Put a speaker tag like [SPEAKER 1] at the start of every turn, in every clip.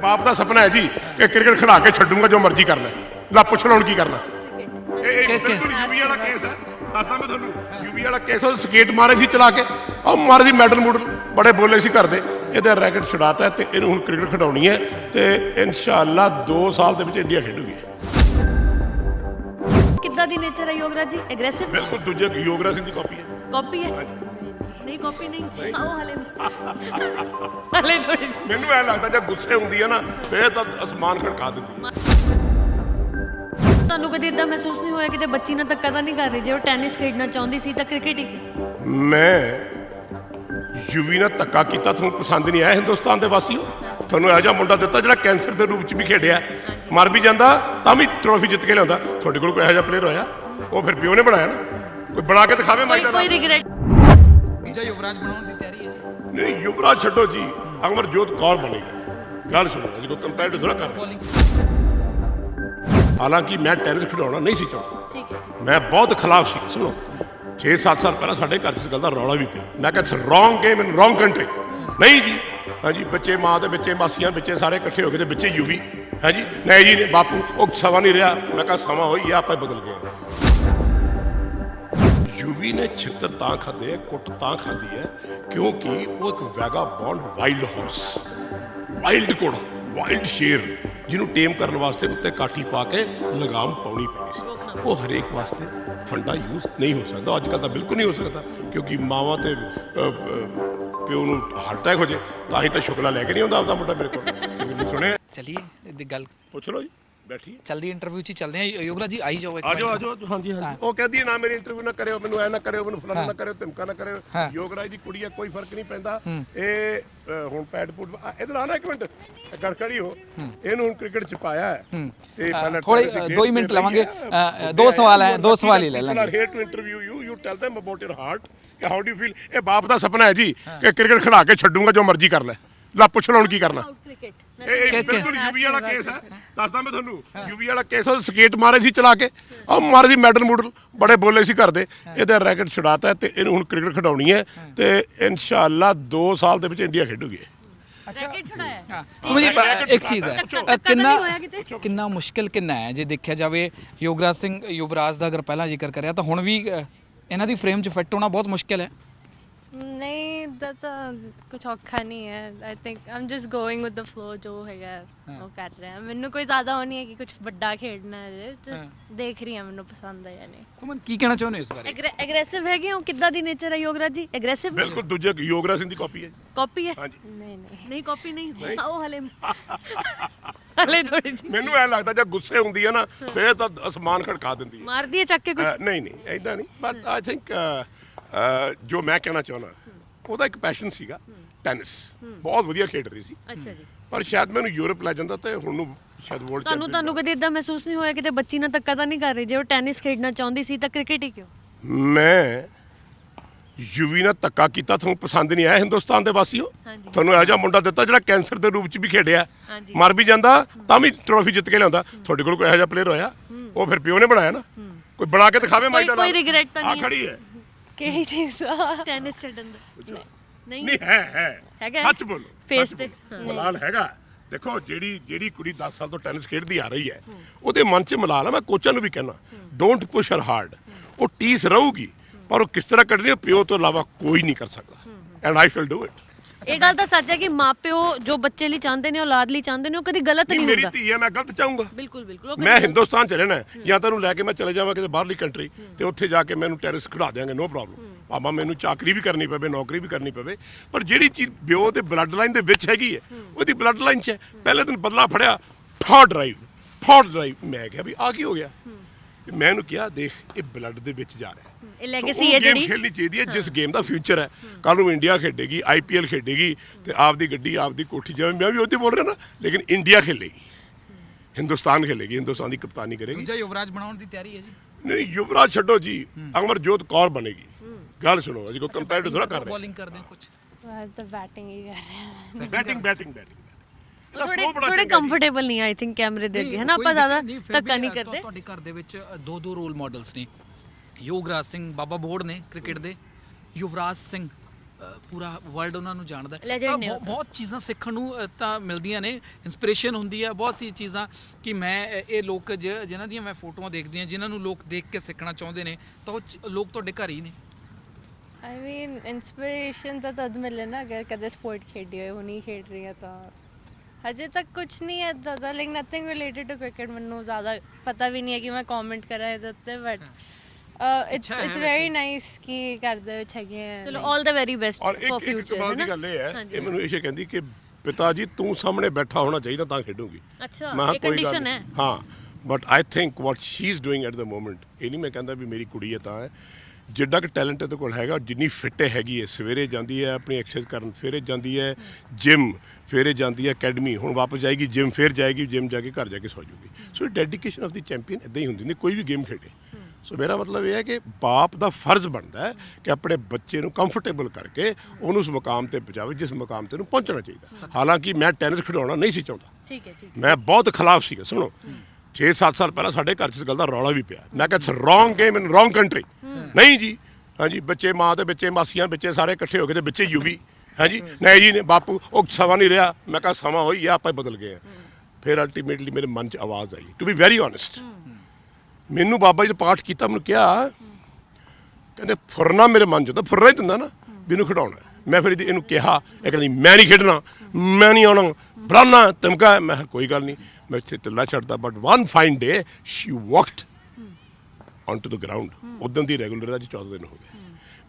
[SPEAKER 1] ਬਾਪ ਦਾ ਸੁਪਨਾ ਹੈ ਜੀ ਕਿ ਕ੍ਰਿਕਟ ਖਿਡਾ ਕੇ ਛੱਡੂਗਾ ਜੋ ਮਰਜ਼ੀ ਕਰ ਲੈ। ਲੈ ਪੁੱਛ ਲਓ ਹੁਣ ਕੀ ਕਰਨਾ। ਇਹ ਬਿਲਕੁਲ ਯੂਵੀ ਵਾਲਾ ਕੇਸ ਹੈ। ਦੱਸਦਾ ਮੈਂ ਤੁਹਾਨੂੰ ਯੂਵੀ ਵਾਲਾ ਕੇਸ ਉਹ ਸਕੇਟ ਮਾਰੇ ਸੀ ਚਲਾ ਕੇ। ਉਹ ਮਾਰੇ ਸੀ ਮੈਡਲ ਮੂਡਲ ਬੜੇ ਬੋਲੇ ਸੀ ਘਰ ਦੇ। ਇਹਦਾ ਰੈਕਟ ਛੁਡਾਤਾ ਤੇ ਇਹਨੂੰ ਹੁਣ ਕ੍ਰਿਕਟ ਖਿਡਾਉਣੀ ਹੈ ਤੇ ਇਨਸ਼ਾਅੱਲਾ 2 ਸਾਲ ਦੇ ਵਿੱਚ ਇੰਡੀਆ ਖੇਡੂਗੀ।
[SPEAKER 2] ਕਿੱਦਾਂ ਦੀ ਨੇਚਰ ਹੈ ਯੋਗਰਾਜ ਜੀ? ਐਗਰੈਸਿਵ
[SPEAKER 1] ਬਿਲਕੁਲ ਦੂਜੇ ਯੋਗਰਾ ਸਿੰਘ ਦੀ ਕਾਪੀ ਹੈ।
[SPEAKER 2] ਕਾਪੀ ਹੈ? ਨਹੀਂ ਕਾਪੀ ਨਹੀਂ? ਉਹ ਹਲੇ ਨਹੀਂ। ਹਲੇ ਥੋੜੀ
[SPEAKER 1] ਮੈਨੂੰ ਐ ਲੱਗਦਾ ਜੇ ਗੁੱਸੇ ਹੁੰਦੀ ਹੈ ਨਾ ਫੇਰ ਤਾਂ ਅਸਮਾਨ ਖੜਕਾ ਦਿੰਦੀ।
[SPEAKER 2] ਤੁਹਾਨੂੰ ਕਦੇ ਇਦਾਂ ਮਹਿਸੂਸ ਨਹੀਂ ਹੋਇਆ ਕਿ ਬੱਚੀ ਨਾਲ ਧੱਕਾ ਤਾਂ ਨਹੀਂ ਕਰ ਰਹੀ? ਜੇ ਉਹ ਟੈਨਿਸ ਖੇਡਣਾ ਚਾਹੁੰਦੀ ਸੀ ਤਾਂ ਕ੍ਰਿਕਟ ਹੀ?
[SPEAKER 1] ਮੈਂ ਯੂਵੀ ਨਾਲ ਧੱਕਾ ਕੀਤਾ ਤੁਹਾਨੂੰ ਪਸੰਦ ਨਹੀਂ ਆਇਆ ਹਿੰਦੁਸਤਾਨ ਦੇ ਵਾਸੀਓ? ਤੁਹਾਨੂੰ ਇਹੋ ਜਿਹਾ ਮੁੰਡਾ ਦਿੱਤਾ ਜਿਹੜਾ ਕੈਂਸਰ ਦੇ ਰੂਪ 'ਚ ਵੀ ਖੇਡਿਆ। ਮਰ ਵੀ ਜਾਂਦਾ ਤਾਂ ਵੀ ਟਰੋਫੀ ਜਿੱਤ ਕੇ ਲਿਆਉਂਦਾ। ਤੁਹਾਡੇ ਕੋਲ ਕੋਈ ਇਹੋ ਜਿਹਾ ਪਲੇਅਰ ਹੋਇਆ? ਉਹ ਫਿਰ ਪਿਓ ਨੇ ਬਣਾਇਆ ਨਾ। ਕੋਈ ਬਣਾ ਕੇ ਦਿਖਾਵੇ
[SPEAKER 2] ਕੋਈ
[SPEAKER 1] ਮਾਈਟਾ
[SPEAKER 2] ਕੋਈ ਰਿਗਰੈਟ
[SPEAKER 3] ਤੀਜਾ ਯੁਵਰਾਜ ਬਣਾਉਣ ਦੀ ਤਿਆਰੀ ਹੈ ਜੀ।
[SPEAKER 1] ਨਹੀਂ ਯੁਵਰਾਜ ਛੱਡੋ ਜੀ। ਅਮਰਜੋਤ ਕੌਰ ਬਣੇਗੀ ਗੱਲ ਸੁਣੋ ਜੀ ਕੋਈ ਕੰਪੈਰੀਟਿਵ ਥੋੜਾ ਕਰ ਹਾਲਾਂਕਿ ਮੈਂ ਟੈਨਿਸ ਖਿਡਾਉਣਾ ਨਹੀਂ ਸੀ ਚਾਹੁੰਦਾ।
[SPEAKER 2] ਠੀਕ ਹੈ।
[SPEAKER 1] ਮੈਂ ਬਹੁਤ ਖਿਲਾਫ ਸੀ ਸੁਣੋ। 6-7 ਸਾਲ ਪਹਿਲਾਂ ਸਾਡੇ ਘਰ 'ਚ ਇਸ ਗੱਲ ਦਾ ਰੌਲਾ ਵੀ ਪਿਆ। ਮੈਂ ਕਿਹਾ it's wrong game in wrong country ਨਹੀਂ ਜੀ। ਹਾਂਜੀ ਬੱਚੇ ਮਾਂ ਦੇ ਬੱਚੇ ਮਾਸੀਆਂ ਬੱਚੇ ਸਾਰੇ ਇਕੱਠੇ ਹੋ ਗਏ ਤੇ ਬੱਚੇ ਯੂਵੀ ਹਾਂਜੀ ਨਹੀਂ ਜੀ ਬਾਪੂ ਉਹ ਸਮਾਂ ਨਹੀਂ ਰਿਹਾ। ਮੈਂ ਕਿਹਾ ਸਮਾਂ ਹੋਈ ਆ ਆਪਾਂ ਬਦਲ ਗਏ ਯੂਵੀ ਨੇ ਛਿੱਤਰ ਤਾਂ ਖਾਦੇ ਕੁੱਟ ਤਾਂ ਖਾਦੀ ਹੈ ਕਿਉਂਕਿ ਉਹ ਇੱਕ ਵੈਗਾ ਬੌਂਡ ਵਾਈਲਡ ਹਾਰਸ। ਵਾਈਲਡ ਘੋੜਾ ਵਾਈਲਡ ਸ਼ੇਰ ਜਿਹਨੂੰ ਟੇਮ ਕਰਨ ਵਾਸਤੇ ਉੱਤੇ ਕਾਠੀ ਪਾ ਕੇ ਲਗਾਮ ਪਾਉਣੀ ਪੈਣੀ ਸੀ। ਉਹ ਹਰੇਕ ਵਾਸਤੇ ਫੰਡਾ ਯੂਜ਼ ਨਹੀਂ ਹੋ ਸਕਦਾ। ਅੱਜ ਕੱਲ੍ਹ ਤਾਂ ਬਿਲਕੁਲ ਨਹੀਂ ਹੋ ਸਕਦਾ ਕਿਉਂਕਿ ਮਾਵਾਂ ਤੇ ਪਿਓ ਨੂੰ ਹਾਰਟ ਅਟੈਕ ਹੋ ਜੇ ਤਾਂ ਹੀ ਤਾਂ ਸ਼ੁਕਲਾ ਲੈ ਕੇ ਨਹੀਂ ਆਉਂਦਾ ਆਪਦਾ ਮੁੰਡਾ ਮੇਰੇ ਕੋਲ। ਸੁਣਿਆ?
[SPEAKER 3] ਚਲਿਏ ਇਹਦੀ ਗੱਲ
[SPEAKER 1] ਪੁੱਛ ਲਓ ਜੀ। ਬੈਠੀ
[SPEAKER 3] ਚਲਦੀ ਇੰਟਰਵਿਊ 'ਚ ਹੀ ਚੱਲਦੇ ਆ ਯੁਵਰਾਜ ਜੀ ਆਈ ਜਾਓ ਇੱਕ
[SPEAKER 1] ਆਜੋ
[SPEAKER 3] ਵਾਰੀ।
[SPEAKER 1] ਆਜੋ ਹਾਂਜੀ ਹਾਂਜੀ। ਉਹ ਕਹਿੰਦੀ ਹੈ, ਨਾ ਮੇਰੀ ਇੰਟਰਵਿਊ ਨਾ ਕਰਿਓ ਮੈਨੂੰ ਐ ਨਾ ਕਰਿਓ ਮੈਨੂੰ ਫਲਾਣਾ ਨਾ। ਕਰਿਓ ਧਮਕਾ ਨਾ ਕਰਿਓ।
[SPEAKER 3] ਹਾਂ।
[SPEAKER 1] ਯੋਗਰਾਜ ਦੀ ਕੁੜੀ ਹੈ ਕੋਈ ਫ਼ਰਕ ਨਹੀਂ ਪੈਂਦਾ। ਇਹ ਅ, ਹੁਣ ਪੈਡ ਪੂਡ ਆ, ਇਧਰ ਆ ਨਾ ਇੱਕ ਮਿੰਟ। ਗੜਕੜੀ ਹੋ। ਇਹਨੂੰ ਹੁਣ ਕ੍ਰਿਕਟ ਚ ਪਾਇਆ ਹੈ। ਤੇ ਪਹਿਲਾਂ
[SPEAKER 3] ਥੋੜੇ,
[SPEAKER 1] tennis
[SPEAKER 3] ਅ,
[SPEAKER 1] ਦੀ
[SPEAKER 3] ਹੀ ਮਿੰਟ ਲਵਾਂਗੇ।
[SPEAKER 1] ਹੈ।
[SPEAKER 3] ਅ, ਅ, ਦੋ ਸਵਾਲ ਹੈ, ਦੋ ਸਵਾਲ ਹੀ ਲੈ ਲਾਂਗੇ।
[SPEAKER 1] here to interview you you tell them about your heart ਕਿ do you feel? ਇਹ ਬਾਪ ਦਾ ਸੁਪਨਾ ਹੈ ਜੀ ਕਿ ਕ੍ਰਿਕਟ ਖਿਡਾ ਕੇ ਛੱਡੂਗਾ ਜੋ ਮਰਜ਼ੀ ਕਰ ਲੈ। ਲੈ ਪੁੱਛ ਲਓ ਹੁਣ ਕੀ ਕਰਨਾ।
[SPEAKER 2] ਕ੍ਰਿਕਟ
[SPEAKER 1] ਇਹ ਇਹ ਬਿਲਕੁਲ ਯੂਵੀ ਵਾਲਾ ਕੇਸ ਹੈ ਦੱਸਦਾ ਮੈਂ ਤੁਹਾਨੂੰ। ਯੂਵੀ ਵਾਲਾ ਕੇਸ ਉਹ ਸਕੇਟ ਮਾਰੇ ਸੀ ਚਲਾ ਕੇ। ਉਹ ਮਾਰੇ ਸੀ ਮੈਡਲ ਮੂਡਲ ਬੜੇ ਬੋਲੇ ਸੀ ਘਰ ਦੇ। ਇਹਦਾ ਰੈਕਟ ਛੁਡਾਤਾ ਤੇ ਇਹਨੂੰ ਹੁਣ ਕ੍ਰਿਕਟ ਖਿਡਾਉਣੀ ਹੈ। ਤੇ ਇਨਸ਼ਾਅੱਲਾ 2 ਸਾਲ ਦੇ ਵਿੱਚ ਇੰਡੀਆ ਖੇਡੂਗੀ
[SPEAKER 2] ਰੈਕਟ ਛੁਡਾਇਆ
[SPEAKER 3] ਹਾਂ। ਸਮਝੀ ਇੱਕ ਚੀਜ਼ ਹੈ। ਅ, ਕਿੰਨਾ? ਕਿੰਨਾ ਮੁਸ਼ਕਿਲ ਕਿੰਨਾ ਹੈ ਜੇ ਦੇਖਿਆ ਜਾਵੇ ਯੁਵਰਾਜ ਸਿੰਘ ਯੁਵਰਾਜ ਦਾ ਅਗਰ ਪਹਿਲਾਂ ਜ਼ਿਕਰ ਕਰਿਆ ਤਾਂ ਹੁਣ ਵੀ ਅ, ਇਹਨਾਂ ਦੀ ਫਰੇਮ 'ਚ ਫਿੱਟ ਹੋਣਾ ਬਹੁਤ ਮੁਸ਼ਕਿਲ ਹੈ।
[SPEAKER 4] ਨਹੀਂ ਦੈਟਸ ਕੁਝ ਔਖਾ ਨਹੀਂ ਹੈ। I think I'm just going with the flow ਜੋ ਹੈਗਾ ਉਹ ਕਰ ਰਿਹਾ ਮੈਨੂੰ ਕੋਈ ਜ਼ਿਆਦਾ ਉਹ ਨਹੀਂ ਹੈ ਕਿ ਕੁਝ ਵੱਡਾ ਖੇਡਣਾ ਹੈ ਜਸਟ ਦੇਖ ਰਹੀ ਹਾਂ ਮੈਨੂੰ ਪਸੰਦ ਹੈ ਜਾਂ ਨਹੀਂ।
[SPEAKER 3] ਸੁਮਨ ਕੀ ਕਹਿਣਾ ਚਾਹੁੰਦੇ ਹੋ ਇਸ ਬਾਰੇ?
[SPEAKER 2] ਐਗਰੈਸਿਵ ਹੈਗੇ ਹੋ? ਕਿੱਦਾਂ ਦੀ ਨੇਚਰ ਹੈ ਯੋਗਰਾਜ ਜੀ? ਐਗਰੈਸਿਵ
[SPEAKER 1] ਬਿਲਕੁਲ ਦੂਜੇ ਯੋਗਰਾ ਸਿੰਘ ਦੀ ਕਾਪੀ ਹੈ।
[SPEAKER 2] ਕਾਪੀ ਹੈ?
[SPEAKER 1] ਹਾਂਜੀ।
[SPEAKER 4] ਨਹੀਂ ਨਹੀਂ।
[SPEAKER 2] ਨਹੀਂ ਕਾਪੀ ਨਹੀਂ। ਹਾਂ, ਉਹ ਹਲੇ ਹਲੇ ਥੋੜੀ ਜਿਹੀ।
[SPEAKER 1] ਮੈਨੂੰ ਐ ਲੱਗਦਾ ਜੇ ਗੁੱਸੇ ਹੁੰਦੀ ਹੈ ਨਾ ਫੇਰ ਤਾਂ ਅਸਮਾਨ ਖੜਕਾ ਦਿੰਦੀ ਹੈ।
[SPEAKER 2] ਮਾਰਦੀ ਹੈ ਚੱਕ ਕੇ ਕੁਝ
[SPEAKER 1] ਅ, ਨਹੀਂ ਨਹੀਂ ਐਦਾਂ ਨਹੀਂ। ਬਟ ਆਈ ਥਿੰਕ ਜੋ ਮੈਂ ਕਹਿਣਾ ਚਾਹੁੰਦਾ ਉਹਦਾ ਇੱਕ ਪੈਸ਼ਨ ਸੀਗਾ ਟੈਨਿਸ। ਬਹੁਤ ਵਧੀਆ ਖੇਡ ਰਹੀ ਸੀ।
[SPEAKER 2] ਅੱਛਾ ਜੀ।
[SPEAKER 1] ਪਰ ਸ਼ਾਇਦ ਮੈਨੂੰ ਯੂਰਪ ਲੈ ਜਾਂਦਾ ਤੇ ਹੁਣ ਨੂੰ ਸ਼ਾਇਦ ਵਰਲਡ
[SPEAKER 2] ਤੁਹਾਨੂੰ ਤੁਹਾਨੂੰ ਕਦੇ ਇਦਾਂ ਮਹਿਸੂਸ ਨਹੀਂ ਹੋਇਆ ਕਿ ਬੱਚੀ ਨਾਲ ਧੱਕਾ ਤਾਂ ਨਹੀਂ ਕਰ ਰਹੀ? ਜੇ ਉਹ ਟੈਨਿਸ ਖੇਡਣਾ ਚਾਹੁੰਦੀ ਸੀ ਤਾਂ ਕ੍ਰਿਕਟ ਹੀ ਕਿਉਂ?
[SPEAKER 1] ਮੈਂ ਯੂਵੀ ਨਾਲ ਧੱਕਾ ਕੀਤਾ ਤੁਹਾਨੂੰ ਪਸੰਦ ਨਹੀਂ ਆਇਆ ਹਿੰਦੁਸਤਾਨ ਦੇ ਵਾਸੀਓ। ਤੁਹਾਨੂੰ ਇਹੋ ਜਿਹਾ ਮੁੰਡਾ ਦਿੱਤਾ ਜਿਹੜਾ ਕੈਂਸਰ ਦੇ ਰੂਪ 'ਚ ਵੀ ਖੇਡਿਆ। ਮਰ ਵੀ ਜਾਂਦਾ ਤਾਂ ਵੀ ਟਰੋਫੀ ਜਿੱਤ ਕੇ ਲਿਆਉਂਦਾ। ਤੁਹਾਡੇ ਕੋਲ ਕੋਈ ਇਹੋ ਜਿਹਾ ਪਲੇਅਰ ਹੋਇਆ? ਉਹ ਫਿਰ ਪਿਓ ਨੇ ਬਣਾਇਆ ਨਾ? ਕੋਈ ਬਣਾ ਕੇ ਦਿਖਾਵੇ ਮਾਈਟਾ
[SPEAKER 2] ਕੋਈ regret ਤਾਂ ਨਹੀਂ ਹੈ।
[SPEAKER 1] ਖੜੀ ਹੈ।
[SPEAKER 4] ਕਿਹੜੀ ਚੀਜ਼
[SPEAKER 2] ਟੈਨਿਸ ਛੱਡਣ ਦਾ। ਨਹੀਂ।
[SPEAKER 1] ਨਹੀਂ। ਹੈ ਹੈ।
[SPEAKER 2] ਹੈਗਾ?
[SPEAKER 1] ਸੱਚ ਬੋਲੋ
[SPEAKER 2] Face
[SPEAKER 1] ਸੱਚ
[SPEAKER 2] ਤੇ।
[SPEAKER 1] ਬੋਲੋ। ਮਲਾਲ ਹੈਗਾ। ਦੇਖੋ ਜਿਹੜੀ ਜਿਹੜੀ ਕੁੜੀ 10 ਸਾਲ ਤੋਂ ਟੈਨਿਸ ਖੇਡਦੀ ਆ ਰਹੀ ਹੈ ਉਹਦੇ ਮਨ 'ਚ ਮਲਾਲ ਹੈ ਮੈਂ ਕੋਚਾਂ ਨੂੰ ਵੀ ਕਹਿਣਾ ਡੋਂਟ ਪੁਸ਼ ਹਰ ਹਾਰਡ ਉਹ ਟੀਸ ਰਹੂਗੀ ਪਰ ਉਹ ਕਿਸ ਤਰ੍ਹਾਂ ਕੱਢਣੀ ਹੈ ਪਿਓ ਤੋਂ ਇਲਾਵਾ ਕੋਈ ਨਹੀਂ ਕਰ ਸਕਦਾ। And I feel do it
[SPEAKER 2] ਇਹ ਗੱਲ ਤਾਂ ਸੱਚ ਹੈ ਕਿ ਮਾਪਿਓ ਜੋ ਬੱਚੇ ਲਈ ਚਾਹੁੰਦੇ ਨੇ ਔਲਾਦ ਲਈ ਚਾਹੁੰਦੇ ਨੇ ਉਹ ਕਦੀ ਗਲਤ ਨਹੀਂ
[SPEAKER 1] ਮੇਰੀ
[SPEAKER 2] ਹੁੰਦਾ।
[SPEAKER 1] ਧੀ ਹੈ ਮੈਂ ਗਲਤ ਚਾਹੂੰਗਾ।
[SPEAKER 2] ਬਿਲਕੁਲ ਬਿਲਕੁਲ ਉਹ
[SPEAKER 1] ਮੈਂ
[SPEAKER 2] ਕਦੀ
[SPEAKER 1] ਹਿੰਦੁਸਤਾਨ ਚ ਰਹਿਣਾ ਹੈ, ਜਾਂ ਤੈਨੂੰ ਲੈ ਕੇ ਮੈਂ ਚਲੇ ਜਾਵਾਂ ਕਿਤੇ ਬਾਹਰਲੀ ਕੰਟਰੀ ਤੇ ਉੱਥੇ ਜਾ ਕੇ ਮੈਨੂੰ ਟੈਰਿਸ ਖੜਾ ਦਿਆਂਗੇ ਨੋ ਪ੍ਰੋਬਲਮ ਭਾਵੇਂ ਮੈਨੂੰ ਚਾਕਰੀ ਵੀ ਕਰਨੀ ਪਵੇ ਨੌਕਰੀ ਵੀ ਕਰਨੀ ਪਵੇ ਪਰ ਜਿਹੜੀ ਚੀਜ਼ ਬਿਓ ਤੇ ਬਲੱਡ ਲਾਈਨ ਦੇ ਵਿੱਚ ਹੈਗੀ ਹੈ ਉਹਦੀ ਬਲੱਡ ਲਾਈਨ 'ਚ ਹੈ। ਪਹਿਲੇ ਦਿਨ ਬਦਲਾ ਫੜਿਆ ਫੌਰ ਡਰਾਈਵ ਫੌਰ ਡਰਾਈਵ ਮੈਂ ਕਿਹਾ ਵੀ ਆ ਕੀ ਹੋ ਗਿਆ? ਤੇ ਮੈਂ ਇਹਨੂੰ ਕਿਹਾ ਦੇਖ ਇਹ ਬਲੱਡ ਦੇ ਵਿੱਚ ਜਾ ਰਿਹਾ ਹੈ।
[SPEAKER 2] ਇਹ ਲੈਗੇਸੀ ਹੈ ਜਿਹੜੀ।
[SPEAKER 1] ਖੇਲਣੀ ਚਾਹੀਦੀ ਹੈ ਜਿਸ ਗੇਮ ਦਾ ਫਿਊਚਰ ਹੈ। ਕੱਲ ਨੂੰ ਇੰਡੀਆ ਖੇਡੇਗੀ ਆਈਪੀਐਲ ਖੇਡੇਗੀ ਤੇ ਆਪਦੀ ਗੱਡੀ ਆਪਦੀ ਕੋਠੀ ਜਿਵੇਂ ਮੈਂ ਵੀ ਉਹਦੇ ਬੋਲ ਰਿਹਾ ਨਾ ਲੇਕਿਨ ਇੰਡੀਆ ਖੇਲੇਗੀ। ਹਿੰਦੁਸਤਾਨ ਖੇਲੇਗੀ ਹਿੰਦੁਸਤਾਨ ਦੀ ਕਪਤਾਨੀ ਕਰੇਗੀ।
[SPEAKER 3] ਦੂਜਾ ਯੁਵਰਾਜ ਬਣਾਉਣ ਦੀ ਤਿਆਰੀ ਹੈ ਜੀ।
[SPEAKER 1] ਨਹੀਂ ਯੁਵਰਾਜ ਛੱਡੋ ਜੀ ਅਮਰਜੋਤ ਕੌਰ ਬਣੇਗੀ। ਗੱਲ ਸੁਣੋ ਅਜੀ ਕੋਈ ਕੰਪੈਰੀਟਿਵ ਥੋੜਾ ਕਰ ਰਹੇ।
[SPEAKER 3] ਬੋਲਿੰਗ ਕਰਦੇ ਕੁਝ
[SPEAKER 4] ਤਾਂ ਬੈਟਿੰਗ ਹੀ ਕਰ ਰਿਹਾ।
[SPEAKER 1] ਬੈਟਿੰਗ ਬੈਟਿੰਗ ਬੈਟਿੰਗ
[SPEAKER 2] ਥੋੜੇ ਥੋੜੇ ਕੰਫਰਟੇਬਲ ਨਹੀਂ ਆਈ ਥਿੰਕ ਕੈਮਰੇ ਦੇ ਅੱਗੇ ਹੈ ਨਾ ਆਪਾਂ ਜ਼ਿਆਦਾ ਧੱਕਾ ਨਹੀਂ ਕਰਦੇ।
[SPEAKER 3] ਤੁਹਾਡੇ ਘਰ ਦੇ ਵਿੱਚ ਦੋ ਦੋ ਰੋਲ ਮਾਡਲਸ ਨੇ। ਯੋਗਰਾਜ ਸਿੰਘ ਬਾਬਾ ਬੋੜ ਨੇ ਕ੍ਰਿਕਟ ਦੇ। ਯੁਵਰਾਜ ਸਿੰਘ ਅ, ਪੂਰਾ ਵਰਲਡ ਉਹਨਾਂ ਨੂੰ ਜਾਣਦਾ ਹੈ।
[SPEAKER 2] Legend
[SPEAKER 3] ਤਾਂ
[SPEAKER 2] ਨੇ ਉਹ।
[SPEAKER 3] ਬਹੁ- ਬਹੁਤ ਚੀਜ਼ਾਂ ਸਿੱਖਣ ਨੂੰ ਅ, ਤਾਂ ਮਿਲਦੀਆਂ ਨੇ। ਇਨਸਪੀਰੇਸ਼ਨ ਹੁੰਦੀ ਹੈ ਬਹੁਤ ਸੀ ਚੀਜ਼ਾਂ ਕਿ ਮੈਂ ਅ, ਇਹ ਲੋਕ ਜ- ਜਿਨ੍ਹਾਂ ਦੀਆਂ ਮੈਂ ਫੋਟੋਆਂ ਦੇਖਦੀ ਹਾਂ ਜਿਨ੍ਹਾਂ ਨੂੰ ਲੋਕ ਦੇਖ ਕੇ ਸਿੱਖਣਾ ਚਾਹੁੰਦੇ ਨੇ ਤਾਂ ਉਹ ਚ- ਲੋਕ ਤੁਹਾਡੇ ਘਰ ਹੀ ਨੇ।
[SPEAKER 4] ਆਈ ਮੀਨ ਇਨਸਪੀਰੇਸ਼ਨ ਤਾਂ ਤਦ ਮਿਲੇ ਨਾ ਅਗਰ ਕਦੇ ਸਪੋਰਟ ਖੇਡੀ ਹੋਏ ਹੁਣ ਖੇਡ ਰਹੀ ਹੈ ਤਾਂ। ਹਜੇ ਤੱਕ ਕੁਝ ਨਹੀਂ ਹੈ ਦਾਦਾ like nothing related to cricket ਮੈਨੂੰ ਜ਼ਿਆਦਾ ਪਤਾ ਵੀ ਨਹੀਂ ਹੈ ਕਿ ਮੈਂ ਕਮੈਂਟ ਕਰਾਂ ਇਹਦੇ ਉੱਤੇ ਬਟ ਇਟਸ
[SPEAKER 3] ਹੈ
[SPEAKER 4] ਇਟਸ ਵੈਰੀ ਨਾਈਸ ਕਿ ਕਰਦੇ ਹੈਗੇ ਆ
[SPEAKER 2] ਚਲੋ 올 ਦਾ ਵੈਰੀ ਬੈਸਟ
[SPEAKER 1] ਔਰ
[SPEAKER 2] ਫॉर
[SPEAKER 1] ਇੱਕ ਇੱਕ
[SPEAKER 2] ਫਿਊਚਰ
[SPEAKER 1] ਕਮਾਲ ਦੀ ਗੱਲ ਇਹ ਹੈ ਇਹ ਮੈਨੂੰ ਇਸੇ ਕਹਿੰਦੀ ਕਿ ਪਿਤਾ ਜੀ ਤੂੰ ਸਾਹਮਣੇ ਬੈਠਾ ਹੋਣਾ ਚਾਹੀਦਾ ਤਾਂ ਖੇਡੂਗੀ।
[SPEAKER 2] ਅੱਛਾ ਇਹ ਕੰਡੀਸ਼ਨ। ਹੈ।
[SPEAKER 1] ਹਾਂ but I think what she is doing at the moment ਇਹ ਨਹੀਂ ਮੈਂ ਕਹਿੰਦਾ ਵੀ ਮੇਰੀ ਕੁੜੀ ਹੈ ਤਾਂ ਹੈ ਜਿੱਡਾ ਕਿ ਟੈਲੈਂਟ ਇਹਦੇ ਕੋਲ ਹੈਗਾ ਜਿੰਨੀ ਫਿੱਟ ਹੈਗੀ ਹੈ ਸਵੇਰੇ ਜਾਂਦੀ ਹੈ ਆਪਣੀ ਐਕਸਰਸਾਈਜ਼ ਕਰਨ ਫੇਰੇ ਜਾਂਦੀ ਹੈ ਜਿਮ ਫੇਰੇ ਜਾਂਦੀ ਹੈ ਅਕੈਡਮੀ ਹੁਣ ਵਾਪਸ ਜਾਏਗੀ ਜਿਮ ਫੇਰ ਜਾਏਗੀ ਜਿਮ ਜਾ ਕੇ ਘਰ ਜਾ ਕੇ ਸੌ ਜਾਊਗੀ so dedication of the champion ਇਦਾਂ ਹੀ ਹੁੰਦੀ ਨੇ ਕੋਈ ਵੀ ਗੇਮ ਖੇਡੇ। ਸੋ ਮੇਰਾ ਮਤਲਬ ਇਹ ਹੈ ਕਿ ਬਾਪ ਦਾ ਫਰਜ਼ ਬਣਦਾ ਹੈ ਕਿ ਆਪਣੇ ਬੱਚੇ ਨੂੰ ਕੰਫਰਟੇਬਲ ਕਰਕੇ ਉਹਨੂੰ ਉਸ ਮੁਕਾਮ ਤੇ ਪਹੁੰਚਾਵੇ ਜਿਸ ਮੁਕਾਮ ਤੇ ਉਹਨੂੰ ਪਹੁੰਚਣਾ ਚਾਹੀਦਾ। ਹਾਲਾਂਕਿ ਮੈਂ ਟੈਨਿਸ ਖਿਡਾਉਣਾ ਨਹੀਂ ਸੀ ਚਾਹੁੰਦਾ।
[SPEAKER 2] ਠੀਕ ਹੈ ਠੀਕ
[SPEAKER 1] ਮੈਂ ਬਹੁਤ ਖਿਲਾਫ ਸੀਗਾ ਸੁਣੋ। 6-7 ਸਾਲ ਪਹਿਲਾਂ ਸਾਡੇ ਘਰ 'ਚ ਇਸ ਗੱਲ ਦਾ ਰੌਲਾ ਵੀ ਪਿਆ। ਮੈਂ ਕਿਹਾ wrong game in wrong country ਨਹੀਂ ਜੀ। ਹਾਂਜੀ ਬੱਚੇ ਮਾਂ ਦੇ ਬੱਚੇ ਮਾਸੀਆਂ ਬੱਚੇ ਸਾਰੇ ਇਕੱਠੇ ਹੋ ਗਏ ਤੇ ਬੱਚੇ ਯੂਵੀ ਹਾਂਜੀ ਨਹੀਂ ਜੀ ਨੇ ਬਾਪੂ ਉਹ ਸਮਾਂ ਨਹੀਂ ਰਿਹਾ। ਮੈਂ ਕਿਹਾ ਸਮਾਂ ਹੋਈ ਆ ਆਪਾਂ ਬਦਲ ਗਏ ਆ ਫਿਰ ਅਲਟੀਮੇਟਲੀ ਮੇਰੇ ਮਨ 'ਚ ਆਵਾਜ਼ ਆਈ। ਟੂ ਬੀ ਵੈਰੀ ਓਨੈਸਟ ਮੈਨੂੰ ਬਾਬਾ ਜੀ ਨੇ ਪਾਠ ਕੀਤਾ ਮੈਨੂੰ ਕਿਹਾ ਕਹਿੰਦੇ ਫੁਰਨਾ ਮੇਰੇ ਮਨ 'ਚ ਤਾਂ ਫੁਰਨਾ ਹੀ ਦਿੰਦਾ ਨਾ ਵੀ ਇਹਨੂੰ ਖਿਡਾਉਣਾ ਮੈਂ ਫਿਰ ਇਹਨੂੰ ਕਿਹਾ ਇਹ ਕਹਿੰਦੀ ਮੈਂ ਨਹੀਂ ਖੇਡਣਾ ਮੈਂ ਨਹੀਂ ਆਉਣਾ। ਬਰਾਨਾ ਧਮਕਾ ਮੈਂ ਕਿਹਾ, ਕੋਈ ਗੱਲ ਨਹੀਂ। ਮੈਂ ਇੱਥੇ ਟੱਲਾ ਛੱਡਦਾ but one fine day she walked onto the ground ਉਦੋਂ ਦੀ ਰੈਗੂਲਰ ਅੱਜ 14 ਦਿਨ ਹੋ ਗਏ।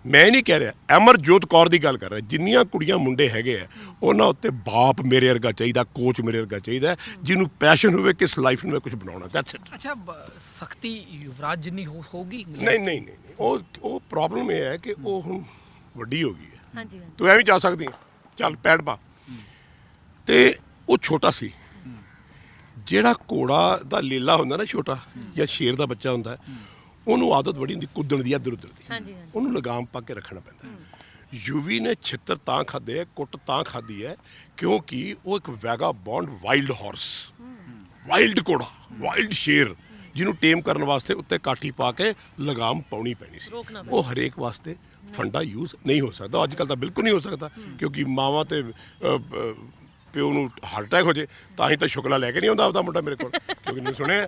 [SPEAKER 1] ਮੈਂ ਇਹ ਨਹੀਂ ਕਹਿ ਰਿਹਾ ਅਮਰਜੋਤ ਕੌਰ ਦੀ ਗੱਲ ਕਰ ਰਿਹਾ ਜਿੰਨੀਆਂ ਕੁੜੀਆਂ ਮੁੰਡੇ ਹੈਗੇ ਆ ਉਹਨਾਂ ਉੱਤੇ ਬਾਪ ਮੇਰੇ ਵਰਗਾ ਚਾਹੀਦਾ ਕੋਚ ਮੇਰੇ ਵਰਗਾ ਚਾਹੀਦਾ ਜਿਹਨੂੰ ਪੈਸ਼ਨ ਹੋਵੇ ਕਿ ਇਸ ਲਾਈਫ ਨੂੰ ਮੈਂ ਕੁਝ ਬਣਾਉਣਾ ਦੈਟਸ ਇਟ
[SPEAKER 3] ਅੱਛਾ ਸਖਤੀ ਯੁਵਰਾਜ ਜਿੰਨੀ ਹੋਊਗੀ
[SPEAKER 1] ਨਹੀਂ ਨਹੀਂ ਨਹੀਂ। ਉਹ ਉਹ ਪ੍ਰੋਬਲਮ ਇਹ ਹੈ ਕਿ ਉਹ ਹੁਣ ਵੱਡੀ ਹੋ ਗਈ ਹੈ।
[SPEAKER 2] ਹਾਂਜੀ ਹਾਂਜੀ।
[SPEAKER 1] ਤੂੰ ਐਵੇਂ ਜਾ ਸਕਦੀ ਹੈ। ਚੱਲ ਪੈਡ ਪਾ ਤੇ ਉਹ ਛੋਟਾ ਸੀ। ਜਿਹੜਾ ਘੋੜਾ ਦਾ ਲੀਲਾ ਹੁੰਦਾ ਨਾ ਛੋਟਾ ਜਾਂ ਸ਼ੇਰ ਦਾ ਬੱਚਾ ਹੁੰਦਾ ਉਹਨੂੰ ਆਦਤ ਬੜੀ ਹੁੰਦੀ ਕੁੱਦਣ ਦੀ ਇੱਧਰ ਉੱਧਰ ਦੀ ਉਹਨੂੰ ਲਗਾਮ ਪਾ ਕੇ ਰੱਖਣਾ ਪੈਂਦਾ। ਯੂਵੀ ਨੇ ਛਿੱਤਰ ਤਾਂ ਖਾਦੇ ਹੈ ਕੁੱਟ ਤਾਂ ਖਾਦੀ ਹੈ ਕਿਉਂਕਿ ਉਹ ਇੱਕ ਵੈਗਾ ਬੌਂਡ ਵਾਈਲਡ ਹਾਰਸ। ਵਾਈਲਡ ਘੋੜਾ ਵਾਈਲਡ ਸ਼ੇਰ ਜਿਹਨੂੰ ਟੇਮ ਕਰਨ ਵਾਸਤੇ ਉੱਤੇ ਕਾਠੀ ਪਾ ਕੇ ਲਗਾਮ ਪਾਉਣੀ ਪੈਣੀ ਸੀ। ਉਹ ਹਰੇਕ ਵਾਸਤੇ ਫੰਡਾ ਯੂਜ਼ ਨਹੀਂ ਹੋ ਸਕਦਾ। ਅੱਜ ਕੱਲ ਤਾਂ ਬਿਲਕੁਲ ਨਹੀਂ ਹੋ ਸਕਦਾ ਕਿਉਂਕਿ ਮਾਵਾਂ ਤੇ ਪਿਓ ਨੂੰ ਹਾਰਟ ਅਟੈਕ ਹੋ ਜੇ, ਤਾਂ ਹੀ ਤਾਂ ਸ਼ੁਕਲਾ ਲੈ ਕੇ ਨਹੀਂ ਆਉਂਦਾ ਆਪਦਾ ਮੁੰਡਾ ਮੇਰੇ ਕੋਲ, ਕਿਉਂਕਿ ਨਹੀਂ ਸੁਣਿਆ